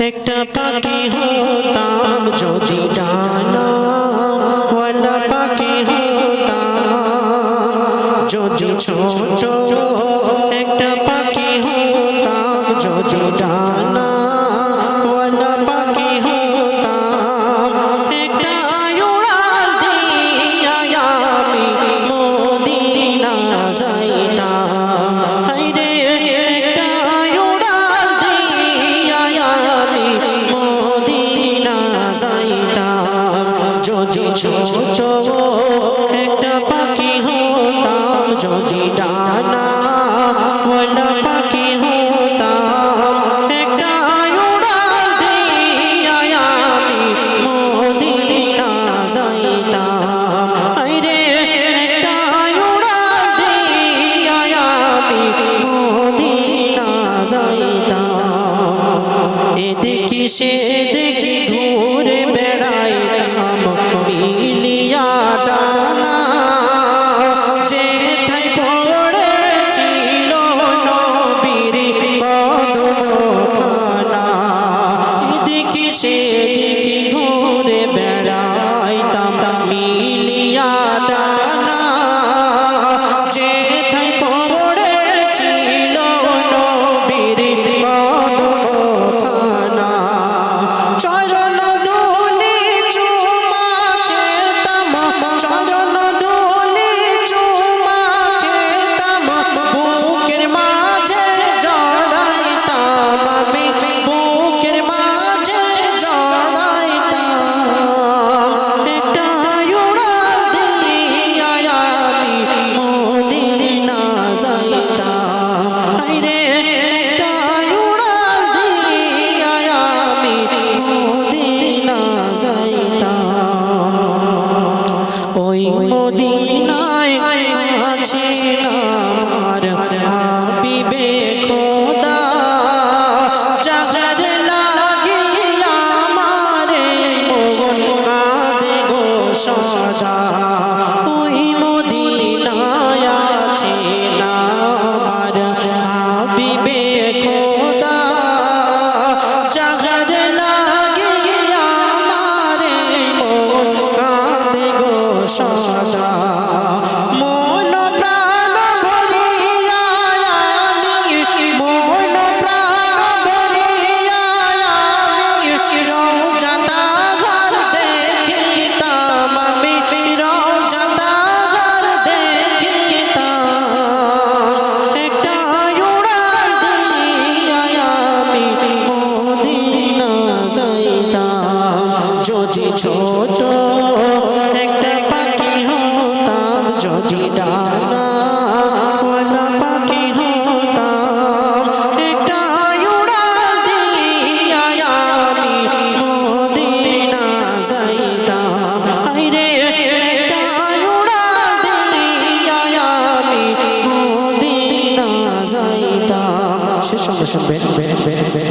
একটা পাখি হতাম যদি ডানা ওয়ালা পাখি হতাম যদি ছোট ছোট একটা পাখি হতাম যদি ডানা। বলা পাখি হতাম, একটা উড়া দিয়ে আমি মোদিনা যাইতাম আইরে, একটা উড়া দিয়ে আমি মোদিনা যাইতাম এদিকে সে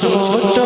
ছোট